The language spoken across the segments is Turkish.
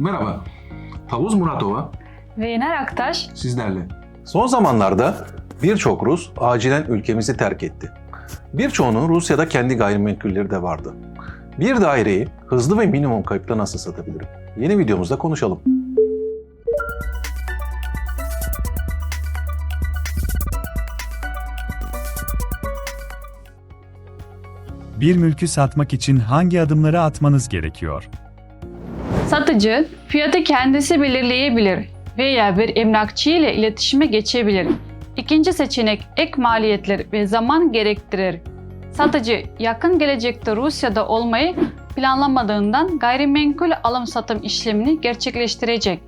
Merhaba, Tavuz Muratova Ve Yener Aktaş, sizlerle. Son zamanlarda birçok Rus acilen ülkemizi terk etti. Birçoğunun Rusya'da kendi gayrimenkulleri de vardı. Bir daireyi hızlı ve minimum kayıpla nasıl satabilirim? Yeni videomuzda konuşalım. Bir mülkü satmak için hangi adımları atmanız gerekiyor? Satıcı fiyatı kendisi belirleyebilir veya bir emlakçı ile iletişime geçebilir. İkinci seçenek ek maliyetler ve zaman gerektirir. Satıcı yakın gelecekte Rusya'da olmayı planlamadığından gayrimenkul alım satım işlemini gerçekleştirecek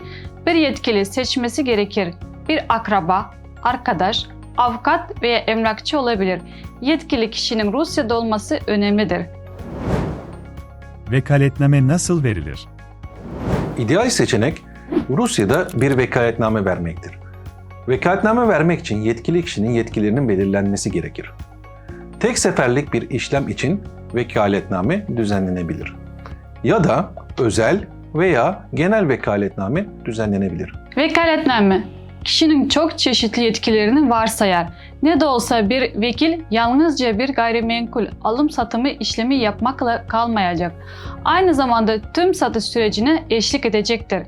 bir yetkili seçmesi gerekir. Bir akraba, arkadaş, avukat veya emlakçı olabilir. Yetkili kişinin Rusya'da olması önemlidir. Vekaletname nasıl verilir? İdeal seçenek Rusya'da bir vekaletname vermektir. Vekaletname vermek için yetkili kişinin yetkilerinin belirlenmesi gerekir. Tek seferlik bir işlem için vekaletname düzenlenebilir. Ya da özel veya genel vekaletname düzenlenebilir. Vekaletname kişinin çok çeşitli yetkilerini varsayar. Ne de olsa bir vekil yalnızca bir gayrimenkul alım satımı işlemi yapmakla kalmayacak. Aynı zamanda tüm satış sürecine eşlik edecektir.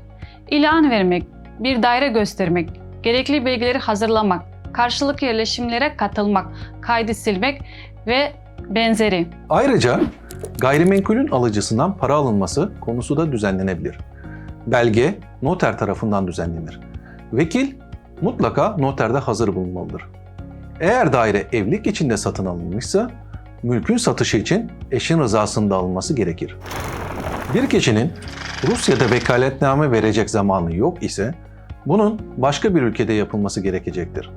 İlan vermek, bir daire göstermek, gerekli bilgileri hazırlamak, karşılıklı yerleşimlere katılmak, kaydı silmek ve benzeri. Ayrıca gayrimenkulün alıcısından para alınması konusu da düzenlenebilir. Belge noter tarafından düzenlenir. Vekil mutlaka noterde hazır bulunmalıdır. Eğer daire evlilik içinde satın alınmışsa mülkün satışı için eşin rızasının da alınması gerekir. Bir kişinin Rusya'da vekaletname verecek zamanı yok ise bunun başka bir ülkede yapılması gerekecektir.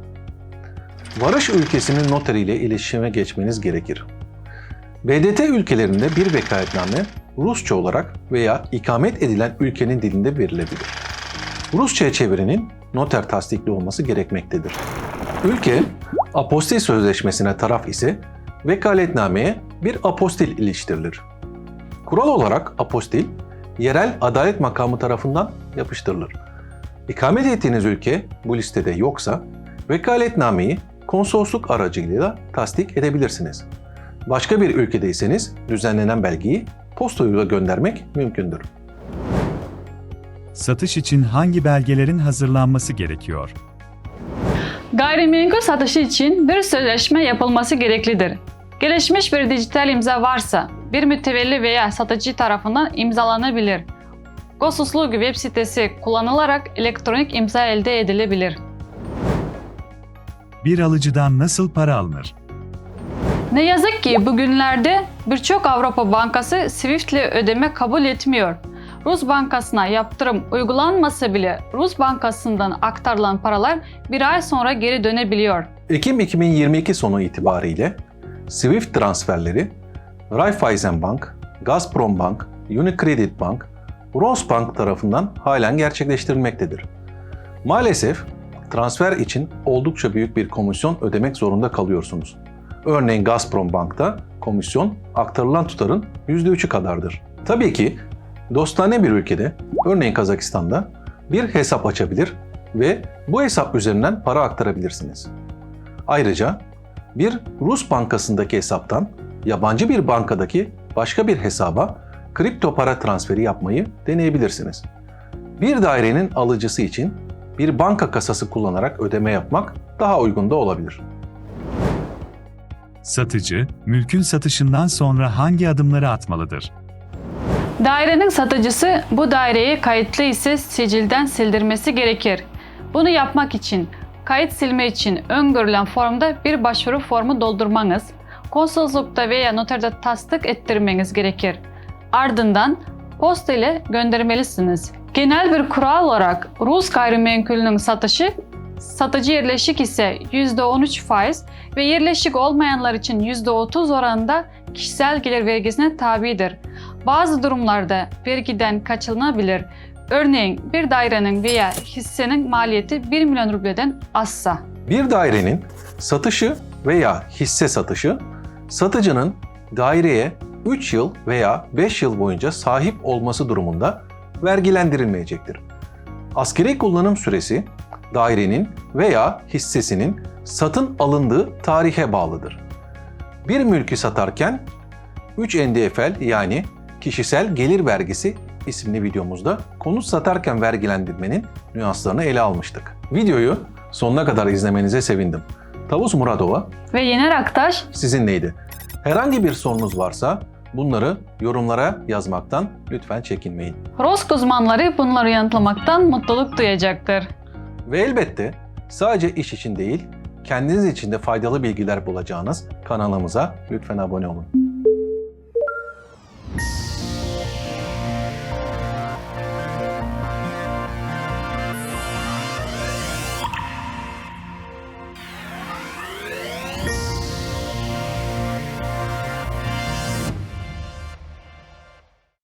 Varış ülkesinin noteriyle iletişime geçmeniz gerekir. BDT ülkelerinde bir vekaletname Rusça olarak veya ikamet edilen ülkenin dilinde verilebilir. Rusça'ya çevirinin noter tasdikli olması gerekmektedir. Ülke apostil sözleşmesine taraf ise vekaletnameye bir apostil iliştirilir. Kural olarak apostil, yerel adalet makamı tarafından yapıştırılır. İkamet ettiğiniz ülke bu listede yoksa vekaletnameyi konsolosluk aracılığıyla tasdik edebilirsiniz. Başka bir ülkedeyseniz düzenlenen belgeyi posta yoluyla göndermek mümkündür. Satış için hangi belgelerin hazırlanması gerekiyor? Gayrimenkul satışı için bir sözleşme yapılması gereklidir. Gelişmiş bir dijital imza varsa bir mütevelli veya satıcı tarafından imzalanabilir. Gosuslu web sitesi kullanılarak elektronik imza elde edilebilir. Bir alıcıdan nasıl para alınır? Ne yazık ki bugünlerde birçok Avrupa bankası Swift ile ödeme kabul etmiyor. Rus bankasına yaptırım uygulanmasa bile Rus bankasından aktarılan paralar bir ay sonra geri dönebiliyor. Ekim 2022 sonu itibariyle SWIFT transferleri Raiffeisenbank, Gazprombank, Unicredit Bank, Rosbank tarafından halen gerçekleştirilmektedir. Maalesef transfer için oldukça büyük bir komisyon ödemek zorunda kalıyorsunuz. Örneğin Gazprombank'ta komisyon aktarılan tutarın %3'ü kadardır. Tabii ki dostane bir ülkede, örneğin Kazakistan'da bir hesap açabilir ve bu hesap üzerinden para aktarabilirsiniz. Ayrıca bir Rus bankasındaki hesaptan yabancı bir bankadaki başka bir hesaba kripto para transferi yapmayı deneyebilirsiniz. Bir dairenin alıcısı için bir banka kasası kullanarak ödeme yapmak daha uygun da olabilir. Satıcı, mülkün satışından sonra hangi adımları atmalıdır? Dairenin satıcısı bu daireyi kayıtlı ise sicilden sildirmesi gerekir. Bunu yapmak için kayıt silme için öngörülen formda bir başvuru formu doldurmanız, konsoloslukta veya noterde tasdik ettirmeniz gerekir. Ardından posta ile göndermelisiniz. Genel bir kural olarak Rus gayrimenkulünün satışı satıcı yerleşik ise %13 faiz ve yerleşik olmayanlar için %30 oranında kişisel gelir vergisine tabidir. Bazı durumlarda vergiden kaçınılabilir. Örneğin bir dairenin veya hissenin maliyeti 1 milyon rubleden azsa. Bir dairenin satışı veya hisse satışı, satıcının daireye 3 yıl veya 5 yıl boyunca sahip olması durumunda vergilendirilmeyecektir. Askeri kullanım süresi dairenin veya hissesinin satın alındığı tarihe bağlıdır. Bir mülkü satarken 3 NDFL yani kişisel gelir vergisi isimli videomuzda konut satarken vergilendirmenin nüanslarını ele almıştık. Videoyu sonuna kadar izlemenize sevindim. Tavus Muradova Ve Yener Aktaş sizinleydi. Herhangi bir sorunuz varsa bunları yorumlara yazmaktan lütfen çekinmeyin. Rosk uzmanları bunları yanıtlamaktan mutluluk duyacaktır. Ve elbette sadece iş için değil, kendiniz için de faydalı bilgiler bulacağınız kanalımıza lütfen abone olun.